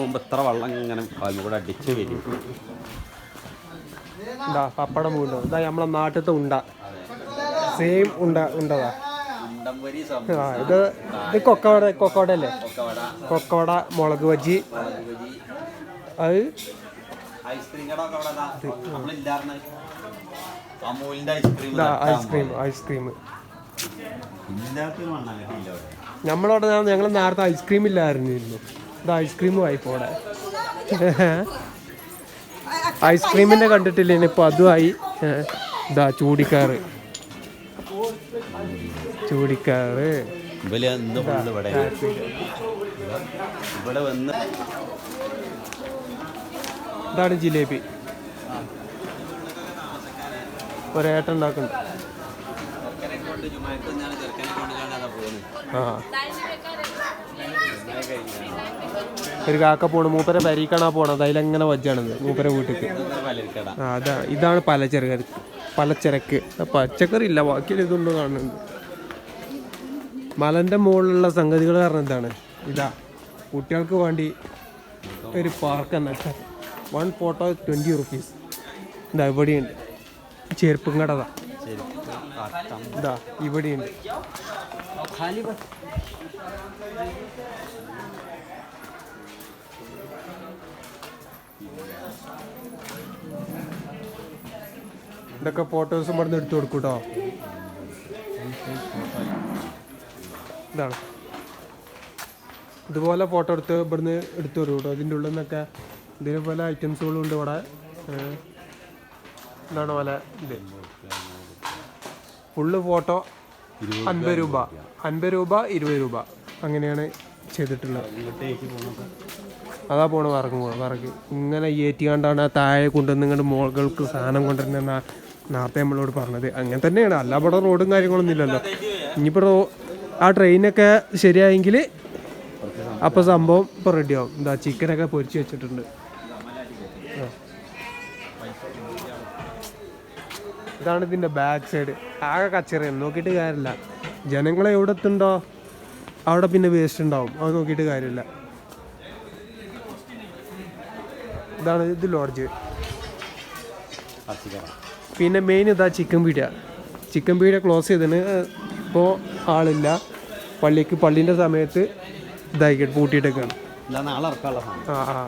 പോകുമ്പോ ഇത്ര വെള്ളം ഇങ്ങനെ കൂടെ അടിച്ച് വരും. ഇതാ പപ്പടം പോകുന്നു ഇതാ നമ്മളെ നാട്ടിലത്തെ ഉണ്ട. സെയിം ഉണ്ട ഉണ്ടതാ. ആ ഇത് ഇത് കൊക്കവട കൊക്കവട അല്ലേ? കൊക്കവട. മുളക് ബജി അത് ഐസ്ക്രീം ഐസ്ക്രീം നമ്മളവിടെ ഞങ്ങൾ നേരത്തെ ഐസ്ക്രീം ഇല്ലായിരുന്നു ഇത് ഐസ്ക്രീമും ആയി ഇവിടെ ഐസ്ക്രീമിനെ കണ്ടിട്ടില്ല? ഇനിയിപ്പോൾ അതുമായി ഇതാ ചൂടിക്കാറ്. ചൂടിക്കാറ്. ഇതാണ് ജിലേബി. ചെറുക്കനെ കൊണ്ട് ജുമാക്ക് ഞാൻ ചെറുക്കനെ കൊണ്ട് കാണാതെ പോകുന്നത് ആ. ഒരു കാക്ക പോണ് മൂപ്പരെ പരീക്കണാ പോണത്. അതിലെങ്ങനെ വജ്ജാണത് മൂപ്പരെ വീട്ടിക്ക്. ആ അതാ ഇതാണ് പലചരക്ക്. പലചരക്ക്. പച്ചക്കറി ഇല്ല ബാക്കിയുള്ള ഇതുണ്ടോ കാണുന്നുണ്ട് മലന്റെ മുകളിലുള്ള സംഗതികൾ കാരണം എന്താണ്? ഇതാ കുട്ടികൾക്ക് വേണ്ടി ഒരു പാർക്ക് എന്നൊക്കെ വൺ ഫോട്ടോ ട്വന്റി റുപ്പീസ് ഇതാ ഇവിടെയുണ്ട്. ചെരുപ്പും കടതാ ശരി. കാട്ടം. ഇതാ ഇവിടെയുണ്ട്. ഇതൊക്കെ ഫോട്ടോസും പറഞ്ഞ് എടുത്തു കൊടുക്കൂട്ടോ. കേട്ടോ ഇതാണ്. ഇതുപോലെ ഫോട്ടോ എടുത്ത് ഇവിടുന്ന് എടുത്തു തരും കേട്ടോ ഇതിന്റെ ഉള്ളിൽ നിന്നൊക്കെ ഇതിനെ പല ഐറ്റംസുകളും ഉണ്ട് ഇവിടെ. ഇതാണ് പോലെ ഇത്. ഫുള്ള് ഫോട്ടോ അൻപത് രൂപ അൻപത് രൂപ ഇരുപത് രൂപ. അങ്ങനെയാണ് ചെയ്തിട്ടുള്ളത്. അതാ പോണ വിറക് പോ- വിറക്. ഇങ്ങനെ ഏറ്റിക്കാണ്ടാണ് ആ താഴെ കൊണ്ടുവന്ന് ഇങ്ങോട്ട് മോളുകൾക്ക് സാധനം കൊണ്ടുവരുന്ന നേരത്തെ നമ്മളോട് പറഞ്ഞത്. അങ്ങനെ തന്നെയാണ്. അല്ല അവിടെ റോഡും കാര്യങ്ങളൊന്നും ഇല്ലല്ലോ. ഇനിയിപ്പോൾ ആ ട്രെയിനൊക്കെ ശരിയായെങ്കിൽ അപ്പോൾ സംഭവം ഇപ്പോൾ റെഡിയാവും എന്താ ചിക്കനൊക്കെ പൊരിച്ച് വെച്ചിട്ടുണ്ട്. ഇതാണ് ഇതിന്റെ ബാക്ക് സൈഡ് ആകെ കച്ചറയാണ് നോക്കിയിട്ട് കാര്യമില്ല. ജനങ്ങളെ എവിടെ എത്തുണ്ടോ അവിടെ പിന്നെ വേസ്റ്റ് ഉണ്ടാവും. അത് നോക്കിയിട്ട് കാര്യമില്ല. ഇതാണ് ഇത് ലോഡ്ജ് പിന്നെ മെയിൻ ഇതാ ചിക്കൻ പീടിയ ചിക്കൻ പീടിയ ക്ലോസ് ചെയ്തതിന് ഇപ്പോൾ ആളില്ല. പള്ളിക്ക് പള്ളീന്റെ സമയത്ത് ഇതായിക്കട്ടെ പൂട്ടിയിട്ടൊക്കെയാണ് ആ ആ.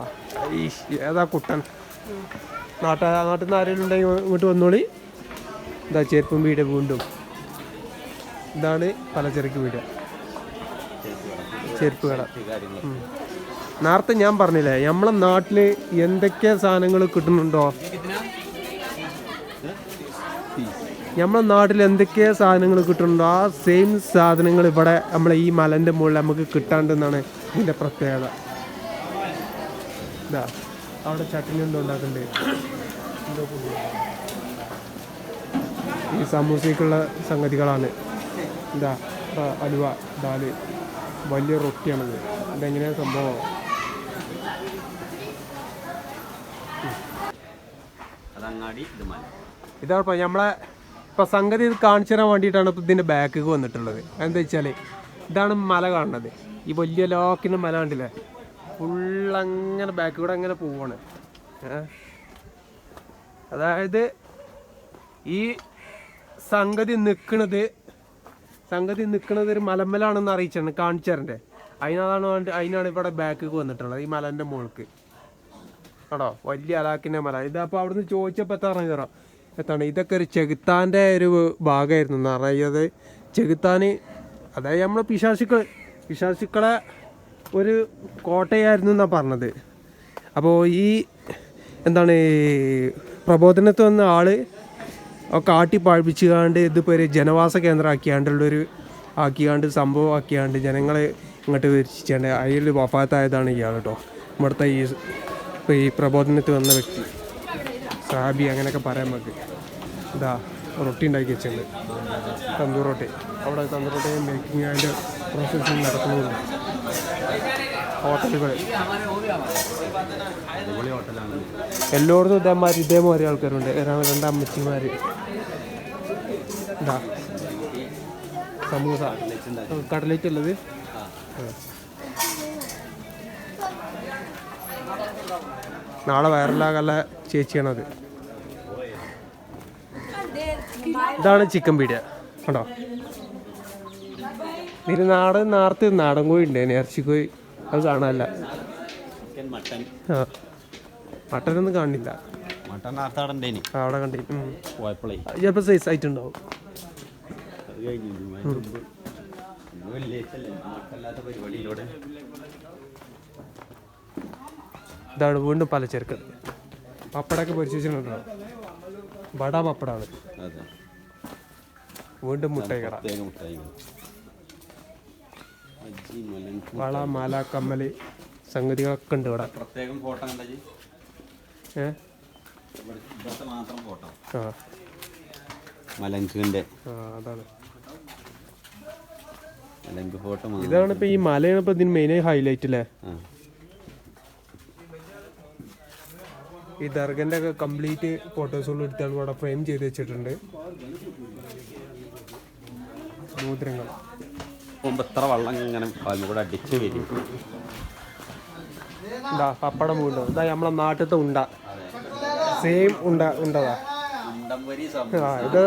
ഏതാ കുട്ടൻ? നാട്ടാ നാട്ടിൽ നിന്ന് ആരെങ്കിലും ഉണ്ടെങ്കിൽ ഇങ്ങോട്ട് വന്നോളി. ഇതാ ചെറുപ്പം വീട് വീണ്ടും. ഇതാണ് പലചരക്ക് വീട്. ചെരുപ്പ് കട. നേരത്തെ ഞാൻ പറഞ്ഞില്ലേ നമ്മളെ നാട്ടിൽ എന്തൊക്കെ സാധനങ്ങൾ കിട്ടുന്നുണ്ടോ? നമ്മളെ നാട്ടിൽ എന്തൊക്കെ സാധനങ്ങൾ കിട്ടുന്നുണ്ടോ? ആ സെയിം സാധനങ്ങൾ ഇവിടെ നമ്മളെ ഈ മലന്റെ മുകളിൽ നമുക്ക് കിട്ടാണ്ടെന്നാണ് ഇതിന്റെ പ്രത്യേകത. അവിടെ ചട്ടിനി എന്തോ ഉണ്ടാക്കുന്നുണ്ട് എന്തോ. ഈ സമൂസയ്ക്കുള്ള സംഗതികളാണ്. ഇതാ അലുവ ദാൽ. വലിയ റൊട്ടിയാണിത്. ഇതെങ്ങനെയാണ് സംഭവം? ഇതാണ് നമ്മളെ ഇപ്പം സംഗതി ഇത് കാണിച്ചു തരാൻ വേണ്ടിയിട്ടാണ് ഇപ്പം ഇതിന്റെ ബാക്കിൽ വന്നിട്ടുള്ളത്. എന്താ വെച്ചാൽ ഇതാണ് മല കാണുന്നത്. ഈ വലിയ ലോക്കിന്റെ മല കണ്ടില്ലേ? ഫുള്ളങ്ങനെ അങ്ങനെ ബാക്ക് കൂടെ അങ്ങനെ പോവാണ്. അതായത് ഈ സംഗതി നിൽക്കണത് സംഗതി നിൽക്കുന്നത് ഒരു മലമ്മലാണെന്ന് അറിയിച്ചിട്ടുണ്ട് കാണിച്ചറിന്റെ അതിനാണ് അതിനാണ് ഇവിടെ ബാക്കിക്ക് വന്നിട്ടുള്ളത് ഈ മലന്റെ മുകൾക്ക് ആണോ? വലിയ അലാക്കിന്റെ മല. ഇതപ്പോൾ അവിടുന്ന് ചോദിച്ചപ്പോൾ എത്ര പറഞ്ഞു തരാം എത്താണ്? ഇതൊക്കെ ഒരു ചെകുത്താന്റെ ഒരു ഭാഗമായിരുന്നു എന്ന് പറഞ്ഞത് ചെകുത്താൻ അതായത് നമ്മൾ പിശാശുക്കൾ പിശാശുക്കളെ ഒരു കോട്ടയായിരുന്നു എന്നാണ് പറഞ്ഞത്. അപ്പോൾ ഈ എന്താണ് പ്രബോധനത്ത് വന്ന ആൾ ഒക്കെ ആട്ടി പാഴ്പിച്ചുകാണ്ട് ഇതിപ്പോൾ ഒരു ജനവാസ കേന്ദ്രമാക്കിയാണ്ടുള്ളൊരു ആക്കിയാണ്ട് സംഭവം ആക്കിയാണ്ട് ജനങ്ങളെ ഇങ്ങോട്ട് വരിച്ചാണ്ട് അതിൽ വഫാത്തായതാണ് ഇയാൾ കേട്ടോ ഇവിടുത്തെ ഈ ഇപ്പോൾ ഈ പ്രബോധനത്തിൽ വന്ന വ്യക്തി. സാബി അങ്ങനെയൊക്കെ പറയാൻ നമുക്ക് ഇതാ റൊട്ടി ഉണ്ടാക്കി വെച്ചിട്ടുണ്ട്. തന്തൂർ റൊട്ടി. അവിടെ തന്തൂർ റൊട്ടി ബേക്കിംഗ് ആയിട്ട് പ്രോസസ്സിങ് നടക്കുന്നുണ്ട്. ഹോട്ടലുകൾ എല്ലായിടത്തും ഇതേമാതിരി ഇതേമാതിരി ആൾക്കാരുണ്ട്. രണ്ട് രണ്ടമ്മച്ചിമാർ ഇതാ. സമൂസ. കടലേറ്റ് ഉള്ളത്. നാളെ വൈറലാകല്ല ചേച്ചിയാണത് ഇതാണ് ചിക്കൻ പീഡിയ കണ്ടോ? ഇതിന് നാട് നാർത്ത് നാടൻ കോഴി ഉണ്ട് ഇറച്ചിക്കോഴി അത് കാണാനല്ല ആ. മട്ടനൊന്നും കാണില്ല. മട്ടൻ അവിടെ കണ്ടി ചിലപ്പോൾ സൈസ് ആയിട്ടുണ്ടാവും. ഇതാണ് വീണ്ടും പലചരക്ക്. പപ്പടൊക്കെ പൊരിച്ച് വെച്ചിട്ടുണ്ടോ ബട പപ്പടാണ്. വീണ്ടും മുട്ടായി. കട വള മാല കമ്മൽ സംഗതികളൊക്കെ ഉണ്ട് ഇവിടെ. പ്രത്യേകം ഫോട്ടോ ഏ? മാത്രം ഫോട്ടോ. ആ. അതാണ്. മലൻക് ഫോട്ടോ ഇതാണ് ഇപ്പൊ ഈ മലയാണ് ഇപ്പൊ ഇതിന് മെയിൻ ഹൈലൈറ്റ് അല്ലേ ഈ ദർഗന്റെ ഒക്കെ കംപ്ലീറ്റ് ഫോട്ടോസുകൾ എടുത്താണ് ഇവിടെ ഫ്രെയിം ചെയ്ത് വെച്ചിട്ടുണ്ട്. സമുദ്രങ്ങൾ മുമ്പ് എത്ര വെള്ളം ഇങ്ങനെ കൂടെ അടിച്ച് വരും. എന്താ പപ്പടം പൂണ്ടോ? ഇതാ നമ്മളെ നാട്ടിലത്തെ ഉണ്ട. സെയിം ഉണ്ട ഉണ്ടതാ. ആ ഇത്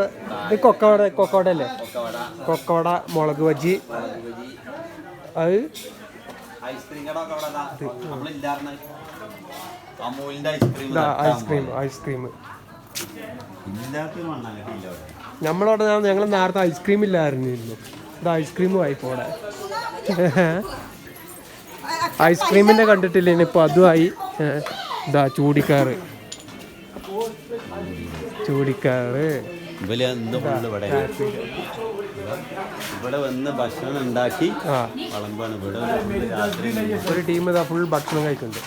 ഇത് കൊക്കവട കൊക്കവട അല്ലേ? കൊക്കവട. മുളക് ബജി. അത് ഐസ്ക്രീം ഐസ്ക്രീം നമ്മളവിടെ ഞങ്ങൾ നേരത്തെ ഐസ്ക്രീം ഇല്ലായിരുന്നു ഇത് ഐസ്ക്രീമും ആയി പോടെ ഐസ്ക്രീമിന്റെ കണ്ടിട്ടില്ല ഇനിയിപ്പോൾ അതുമായി ഇതാ ചൂടിക്കാറ്. ചൂടിക്കാറ്. ഇവിടെ. വന്ന് ഭക്ഷണം ഉണ്ടാക്കി വളമ്പാണ്. ഇവിടെ ഒരു ടീം ഇതാ ഫുൾ ഭക്ഷണം കഴിക്കുന്നുണ്ട്.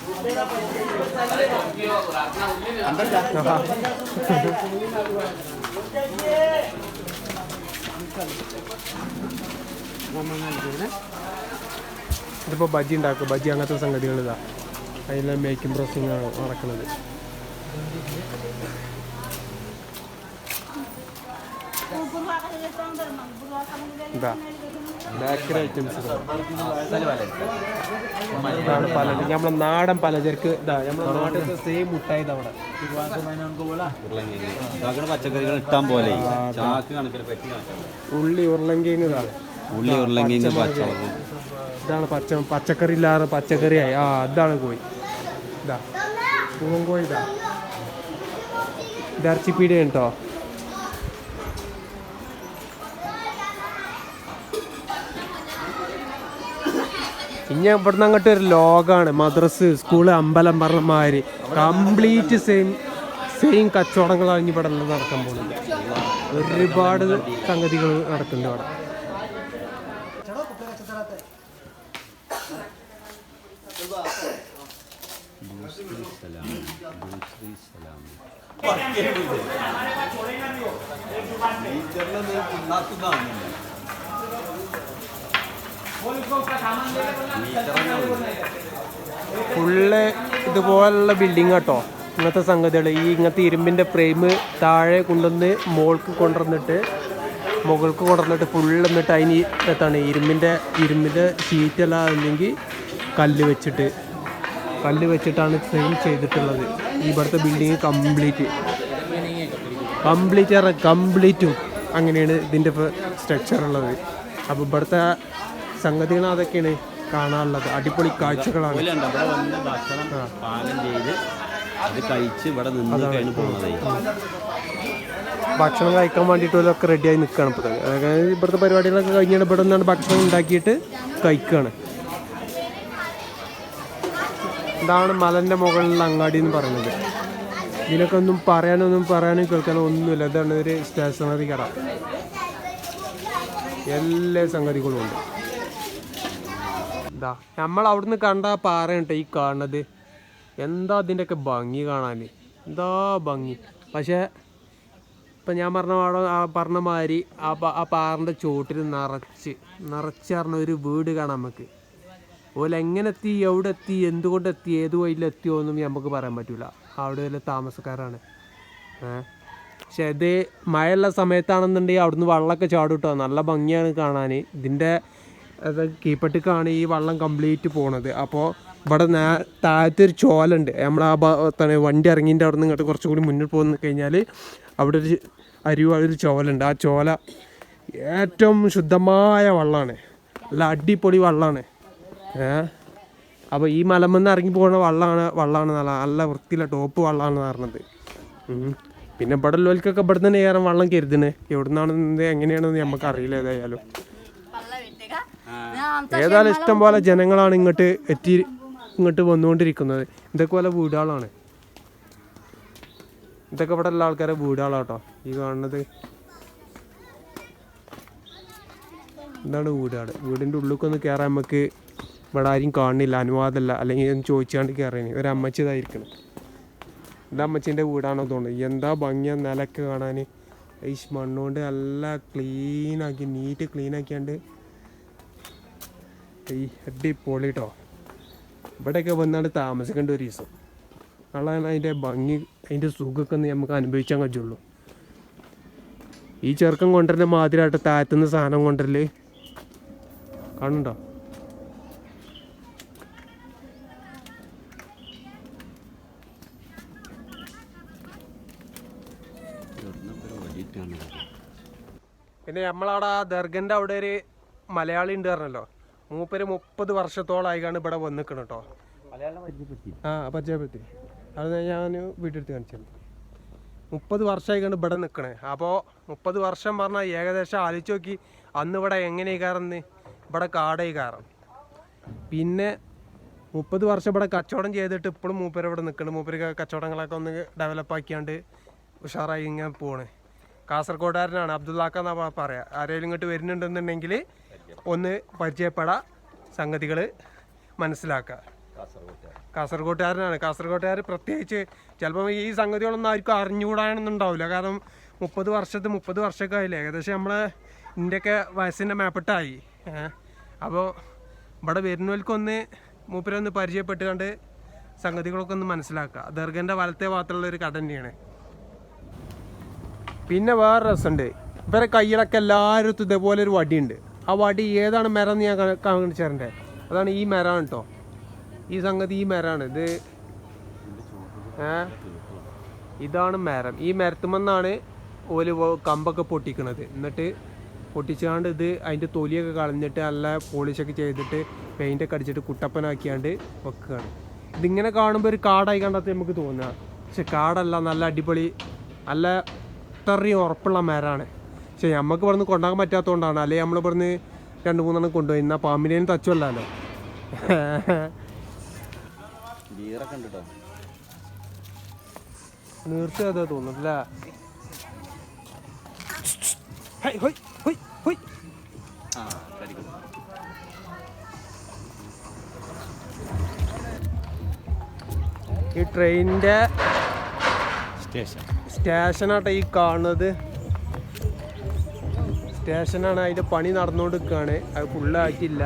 ആഹാ. ഇതിപ്പോ ബജ്ജി ഉണ്ടാക്കും ബജി അങ്ങനത്തെ സംഗതികളിതാണ് അതിലെ മേക്കിംഗ് പ്രോസസ്സിംഗ് ആണ് നടക്കുന്നത് ഇതാ ബേക്കറി ഐറ്റംസ് ഇതാണ് പലചരക്ക് നമ്മളെ നാടൻ പലചരക്ക് ഇതാ നമ്മളെ നാട്ടിലത്തെ സെയിം മുട്ടായി അവിടെ പച്ചക്കറികൾ ഇട്ടാൻ പോലെ. ഉള്ളി ഉരുളങ്കിങ് ഇതാണ് ഉള്ളി ഉരുളങ്കിങ് പച്ചമുളകും. ഇതാണ് പച്ച പച്ചക്കറി ഇല്ലാതെ പച്ചക്കറിയായി. ആ അതാണ് കോഴി. ഇതാ. പൂവൻ കോഴി ഇതാ. ഇത് ഇറച്ചിപ്പീടിയ കേട്ടോ ഇനി ഇവിടുന്ന് അങ്ങോട്ട് ഒരു ലോകാണ്. മദ്രസ് സ്കൂൾ അമ്പലം പറഞ്ഞമാര് കംപ്ലീറ്റ് സെയിം സെയിം കച്ചവടങ്ങളാണ് ഇനി ഇവിടെ നടക്കാൻ പോകുന്നത്. ഒരുപാട് സംഗതികൾ നടക്കുന്നുണ്ട് ഇവിടെ. സലാം നീ സലാം ഫുള്ള് ഇതുപോലുള്ള ബിൽഡിംഗ് കേട്ടോ ഇങ്ങനത്തെ സംഗതികൾ. ഈ ഇങ്ങനത്തെ ഇരുമ്പിന്റെ ഫ്രെയിം താഴെ കൊണ്ടുവന്ന് മോൾക്ക് കൊണ്ടുവന്നിട്ട് മുകൾക്ക് കൊണ്ടുവന്നിട്ട് ഫുള്ള് എന്നിട്ട് അതിന് എത്താണ് ഇരുമ്പിന്റെ ഇരുമ്പിന്റെ ഷീറ്റല്ല അല്ലെങ്കിൽ കല്ല് വെച്ചിട്ട്. കല്ല് വെച്ചിട്ടാണ് ഫ്രെയിം ചെയ്തിട്ടുള്ളത്. ഇവിടുത്തെ ബിൽഡിങ് കംപ്ലീറ്റ് കംപ്ലീറ്റ് കംപ്ലീറ്റും അങ്ങനെയാണ് ഇതിന്റെ സ്ട്രക്ചർ ഉള്ളത്. അപ്പോൾ ഇവിടുത്തെ സംഗതികൾ അതൊക്കെയാണ് കാണാനുള്ളത്. അടിപൊളി കാഴ്ചകളാണ്. അത് കഴിച്ച് ഇവിടെ പോകുന്നത് ഭക്ഷണം കഴിക്കാൻ വേണ്ടിയിട്ട് ഒക്കെ റെഡിയായി നിൽക്കുകയാണ് ഇപ്പോൾ അതായത് ഇവിടുത്തെ പരിപാടികളൊക്കെ കഴിഞ്ഞാൽ ഇവിടെ നിന്നാണ് ഭക്ഷണം ഉണ്ടാക്കിയിട്ട് കഴിക്കുകയാണ് ഇതാണ് മലന്റെ മുകളിലുള്ള അങ്ങാടി എന്ന് പറയുന്നത്. ഇതിനൊക്കെ ഒന്നും പറയാനൊന്നും പറയാനും കേൾക്കാനോ ഒന്നുമില്ല. ഇതാണ് ഒരു സ്റ്റേഷനറി കട. എല്ലാ സംഗതികളും ഉണ്ട്. ഇതാ നമ്മൾ അവിടുന്ന് കണ്ട ആ പാറയുണ്ട് ഈ കാണുന്നത്. എന്താ അതിന്റെയൊക്കെ ഭംഗി കാണാൻ എന്താ ഭംഗി? പക്ഷേ ഇപ്പം ഞാൻ പറഞ്ഞ ആ പറഞ്ഞ മാതിരി ആ ആ പാറിന്റെ ചോട്ടിൽ നിറച്ച് നിറച്ച് പറഞ്ഞ ഒരു വീട് കാണാം നമുക്ക്. അതുപോലെ എങ്ങനെ എത്തി എവിടെ എത്തി എന്തുകൊണ്ട് എത്തി ഏത് വഴിയിലെത്തിയോ ഒന്നും നമുക്ക് പറയാൻ പറ്റില്ല അവിടെ വല്ല താമസക്കാരാണ്. പക്ഷെ ഇത് മഴയുള്ള സമയത്താണെന്നുണ്ടെങ്കിൽ അവിടുന്ന് വെള്ളമൊക്കെ ചാടും കേട്ടോ നല്ല ഭംഗിയാണ് കാണാൻ ഇതിന്റെ അത് കീപ്പട്ടിക്കാണ് ഈ വള്ളം കംപ്ലീറ്റ് പോണത്. അപ്പോൾ ഇവിടെ നേ താഴത്തെ ഒരു ചോലുണ്ട്. നമ്മൾ ആ ഭാഗത്താണ് വണ്ടി ഇറങ്ങിന്റെ അവിടെ നിന്ന് ഇങ്ങോട്ട് കുറച്ചും കൂടി മുന്നിൽ പോകുന്ന കഴിഞ്ഞാൽ അവിടെ ഒരു അരിവാഴൊരു ചോലുണ്ട്. ആ ചോല ഏറ്റവും ശുദ്ധമായ വള്ളമാണ് നല്ല അടിപൊളി വള്ളമാണ് അപ്പോൾ ഈ മലമെന്ന് ഇറങ്ങി പോകുന്ന വള്ളമാണ് വള്ളമാണ് നല്ല വൃത്തിയിലെ ടോപ്പ് വള്ളമാണെന്ന് പറഞ്ഞത്. പിന്നെ ഇവിടെ ഉള്ളവർക്കൊക്കെ ഇവിടെ നിന്ന് കയറാൻ വള്ളം കരുതണേ. എവിടുന്നാണെന്ന് എങ്ങനെയാണെന്ന് നമുക്ക് അറിയില്ല ഏതായാലും. ഏതായാലും ഇഷ്ടം പോലെ ജനങ്ങളാണ് ഇങ്ങോട്ട് എത്തി ഇങ്ങോട്ട് വന്നുകൊണ്ടിരിക്കുന്നത്. ഇതൊക്കെ പോലെ വീടുകളാണ്. ഇതൊക്കെ ഇവിടെ ഉള്ള ആൾക്കാരെ വീടുകളാട്ടോ. ഈ കാണുന്നത് എന്താണ് വീടുകൾ വീടിന്റെ ഉള്ളിലേക്ക് ഒന്ന് കയറാൻ നമുക്ക് ഇവിടെ ആരും കാണുന്നില്ല അനുവാദമല്ല. അല്ലെങ്കിൽ ഒന്ന് ചോദിച്ചാണ്ട് കയറാൻ ഒരു അമ്മച്ചി ഇതായിരിക്കണം എന്റെ അമ്മച്ചീന്റെ വീടാണോ തോന്നുന്നത് എന്താ ഭംഗിയ നിലയ്ക്ക് കാണാൻ. ഈ മണ്ണുകൊണ്ട് നല്ല ക്ലീനാക്കി നീറ്റ് ക്ലീനാക്കിയാണ്ട് ഈ അടിപൊളി കേട്ടോ ഇവിടെയൊക്കെ വന്നാണ്ട് താമസിക്കേണ്ട ഒരു ദിവസം. നാളെ അതിന്റെ ഭംഗി അതിന്റെ സുഖമൊക്കെ നമുക്ക് അനുഭവിച്ചാൽ കഴിയുള്ളൂ. ഈ ചെറുക്കം കൊണ്ടുവരുന്ന മാതിരിയായിട്ട് താഴ്ത്തുന്ന സാധനം കൊണ്ടുവരൽ. കാണുന്നുണ്ടോ? പിന്നെ നമ്മളവിടെ ദർഗന്റെ അവിടെ ഒരു മലയാളി ഉണ്ട് പറഞ്ഞല്ലോ. മൂപ്പര് മുപ്പത് വർഷത്തോളായിക്കാണ് ഇവിടെ വന്നിക്കണം കേട്ടോ ആ പരിചയപ്പെടുത്തി. അത് ഞാൻ വീട്ടിലെടുത്ത് കാണിച്ചു മുപ്പത് വർഷമായിക്കാണ് ഇവിടെ നിൽക്കണേ അപ്പോൾ മുപ്പത് വർഷം പറഞ്ഞാൽ ഏകദേശം ആലോചിച്ച് നോക്കി. അന്ന് ഇവിടെ എങ്ങനെ കയറുന്നു ഇവിടെ കാടായി കയറും പിന്നെ മുപ്പത് വർഷം ഇവിടെ കച്ചവടം ചെയ്തിട്ട് ഇപ്പോഴും മൂപ്പര് ഇവിടെ നിൽക്കണം മൂപ്പര് കച്ചവടങ്ങളൊക്കെ ഒന്ന് ഡെവലപ്പ് ആക്കിയാണ്ട് ഉഷാറായി ഇങ്ങനെ പോണ്. കാസർഗോഡുകാരനാണ് അബ്ദുല്ലാക്ക എന്നാ പറയാ. ആരെങ്കിലും ഇങ്ങോട്ട് വരുന്നുണ്ടെന്നുണ്ടെങ്കിൽ ഒന്ന് പരിചയപ്പെടാം സംഗതികൾ മനസ്സിലാക്കുക കാസർഗോട്ടുകാരനാണ്. കാസർഗോട്ടുകാർ പ്രത്യേകിച്ച് ചിലപ്പോൾ ഈ സംഗതികളൊന്നും ആർക്കും അറിഞ്ഞുകൂടാണെന്നുണ്ടാവില്ല കാരണം മുപ്പത് വർഷത്ത് മുപ്പത് വർഷമൊക്കെ ആയില്ലേ? ഏകദേശം നമ്മളെ ഇന്ത്യയൊക്കെ വയസ്സിന്റെ മേപ്പെട്ടായി. അപ്പോൾ ഇവിടെ വരുന്നവർക്കൊന്ന് മൂപ്പരൊന്ന് പരിചയപ്പെട്ടുകൊണ്ട് സംഗതികളൊക്കെ ഒന്ന് മനസ്സിലാക്കുക ദർഗന്റെ വലത്തെ ഭാഗത്തുള്ള ഒരു കട തന്നെയാണ്. പിന്നെ വേറെ രസമുണ്ട്. ഇവരെ കയ്യിലൊക്കെ എല്ലാവരും ഇതേപോലെ ഒരു വടിയുണ്ട്. ആ വടി ഏതാണ് മരം എന്ന് ഞാൻ കാണിച്ചേരണ്ടേ അതാണ് ഈ മരമാണ് കേട്ടോ ഈ സംഗതി ഈ മരമാണ് ഇത് ഏ? ഇതാണ് മരം ഈ മരത്തുമെന്നാണ് ഓൽ കമ്പൊക്കെ പൊട്ടിക്കണത്. എന്നിട്ട് പൊട്ടിച്ചാണ്ട് ഇത് അതിന്റെ തൊലിയൊക്കെ കളഞ്ഞിട്ട് നല്ല പോളിഷൊക്കെ ചെയ്തിട്ട് പെയിന്റൊക്കെ അടിച്ചിട്ട് കുട്ടപ്പനാക്കിയാണ്ട് വെക്കുകയാണ് ഇതിങ്ങനെ കാണുമ്പോൾ ഒരു കാടായി കണ്ടാത്ത നമുക്ക് തോന്നുക പക്ഷെ കാടല്ല നല്ല അടിപൊളി നല്ല ഇത്രയും ഉറപ്പുള്ള മരമാണ് പക്ഷെ നമുക്ക് ഇവിടുന്ന് കൊണ്ടാകാൻ പറ്റാത്തതുകൊണ്ടാണ് അല്ലെങ്കിൽ നമ്മൾ ഇവിടുന്ന് രണ്ട് മൂന്നെണ്ണം കൊണ്ടുപോയി. എന്നാൽ പാമ്പിനേനും തച്ചുമല്ലോ നീർച്ച അതാ തോന്നുന്നില്ല ഹൈ, ഹൊയ്, ഹൊയ്, ഹൊയ്. ആ കടിക്കും. ഈ ട്രെയിനിന്റെ സ്റ്റേഷൻ. സ്റ്റേഷനാട്ടോ ഈ കാണുന്നത്. സ്റ്റേഷനാണ് അതിന്റെ പണി നടന്നുകൊണ്ട് നിൽക്കുകയാണ് അത് ഫുള്ളായിട്ടില്ല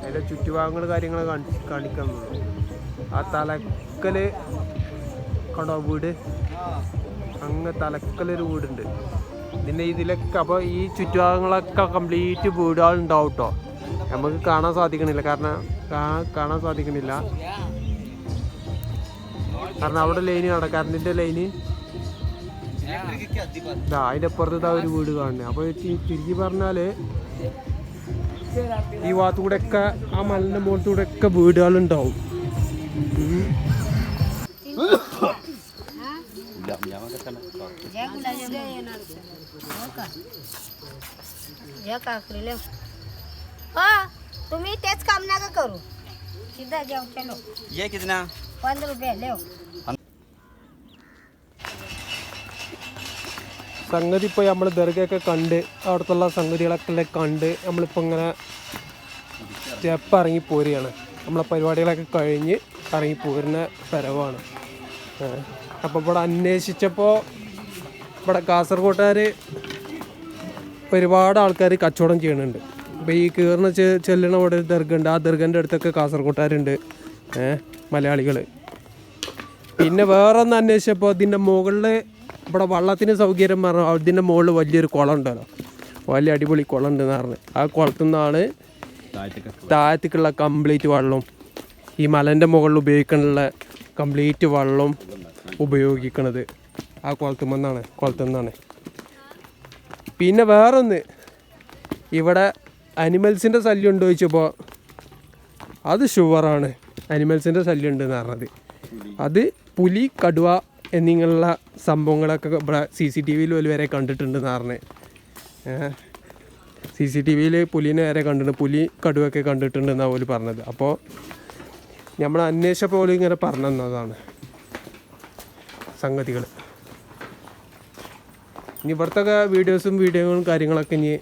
അതിന്റെ ചുറ്റുഭാഗങ്ങൾ കാര്യങ്ങൾ കാണി കാണിക്കുന്നുള്ളൂ ആ തലക്കൽ കണ്ടോ വീട്? അങ്ങ് തലക്കലൊരു വീടുണ്ട്. ഇതിന്റെ ഇതിലൊക്കെ അപ്പോൾ ഈ ചുറ്റുഭാഗങ്ങളൊക്കെ കംപ്ലീറ്റ് വീടുകളുണ്ടാവും കേട്ടോ. നമുക്ക് കാണാൻ സാധിക്കണില്ല. കാരണം കാണാൻ സാധിക്കണില്ല. കാരണം അവിടെ ലൈന് കാണാം. കറണ്ടിന്റെ ലൈന് ഇതാ അതിന്റെ അപ്പുറത്ത് ഇതാ ഒരു വീട് കാണുന്നത് അപ്പൊ ചു- ചുരുക്കി പറഞ്ഞാല് ഈ ഭാഗത്തൂടെ ഒക്കെ ആ മലിന്റെ മുഖത്തൂടെ ഒക്കെ വീടുകളുണ്ടാവും ഉം. ഇല്ല ഞാൻ തന്നെ या काकडीले हो तुम्ही तेच काम नका करू सीधा जाऊ चलो ये कितना पंधरा रुपये लेव സംഗതി ഇപ്പോൾ നമ്മൾ ദർഗയൊക്കെ കണ്ട് അവിടുത്തെ സംഗതികളൊക്കെ കണ്ട് നമ്മളിപ്പോൾ ഇങ്ങനെ സ്റ്റെപ്പ് ഇറങ്ങി പോരുകയാണ് നമ്മളെ പരിപാടികളൊക്കെ കഴിഞ്ഞ് ഇറങ്ങി പോരുന്ന പരവാണ് അപ്പോൾ ഇവിടെ അന്വേഷിച്ചപ്പോൾ ഇവിടെ കാസർഗോട്ടുകാർ ഒരുപാട് ആൾക്കാർ കച്ചവടം ചെയ്യണുണ്ട് അപ്പോൾ ഈ കീറിന് ചെല്ലണ അവിടെ ഒരു ദർഗുണ്ട്. ആ ദർഗന്റെ അടുത്തൊക്കെ കാസർഗോട്ടുകാരുണ്ട് മലയാളികൾ പിന്നെ വേറെ ഒന്ന് അന്വേഷിച്ചപ്പോൾ ഇതിന്റെ മുകളിൽ ഇവിടെ വള്ളത്തിന് സൗകര്യം പറഞ്ഞു അതിന്റെ മുകളിൽ വലിയൊരു കുളം ഉണ്ടല്ലോ വലിയ അടിപൊളി കുളം ഉണ്ടെന്ന് പറഞ്ഞു. ആ കുളത്തു നിന്നാണ് താഴത്തേക്കുള്ള കംപ്ലീറ്റ് വെള്ളവും ഈ മലന്റെ മുകളിൽ ഉപയോഗിക്കാനുള്ള കംപ്ലീറ്റ് വള്ളം ഉപയോഗിക്കണത് ആ കുളത്തുമെന്നാണ് കുളത്തുനിന്നാണ് പിന്നെ വേറൊന്ന് ഇവിടെ അനിമൽസിന്റെ ശല്യം ഉണ്ടോ ചോദിച്ചപ്പോൾ അത് ഷുവറാണ് അനിമൽസിന്റെ ശല്യം ഉണ്ടെന്ന് പറഞ്ഞത്. അത് പുലി കടുവ എന്നിങ്ങനെയുള്ള സംഭവങ്ങളൊക്കെ സി സി ടി വിയിൽ വരെ കണ്ടിട്ടുണ്ടെന്ന് പറഞ്ഞത് സി സി ടി വിയിൽ പുലിനെ വരെ കണ്ടിട്ടുണ്ട്. പുലി കടുവൊക്കെ കണ്ടിട്ടുണ്ടെന്നാണ് പോലും പറഞ്ഞത്. അപ്പോൾ നമ്മൾ അന്വേഷിച്ചപ്പോൾ പോലും ഇങ്ങനെ പറഞ്ഞു തന്നതാണ് സംഗതികൾ ഇനി ഇവിടുത്തെ വീഡിയോസും വീഡിയോകളും കാര്യങ്ങളൊക്കെ ഇനി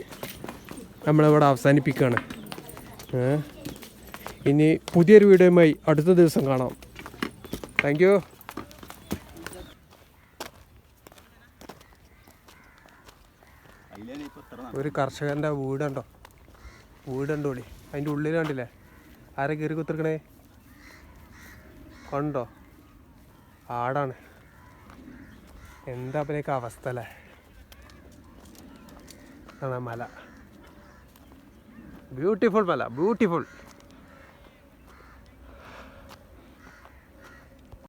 നമ്മളിവിടെ അവസാനിപ്പിക്കുകയാണ് ഇനി പുതിയൊരു വീഡിയോയുമായി അടുത്ത ദിവസം കാണാം. താങ്ക് യു അതിലാണ് ഇപ്പൊ ഇത്ര ഒരു കർഷകന്റെ വീടുണ്ടോ വീടുണ്ടോ ഇവിടെ അതിന്റെ ഉള്ളിൽ കണ്ടില്ലേ? ആരെ കയറി കുത്തിരിക്കണേ? കണ്ടോ? ആടാണ്. എന്താ അവനൊക്കെ അവസ്ഥ അല്ലേ? ആണ് മല. ബ്യൂട്ടിഫുൾ മല ബ്യൂട്ടിഫുൾ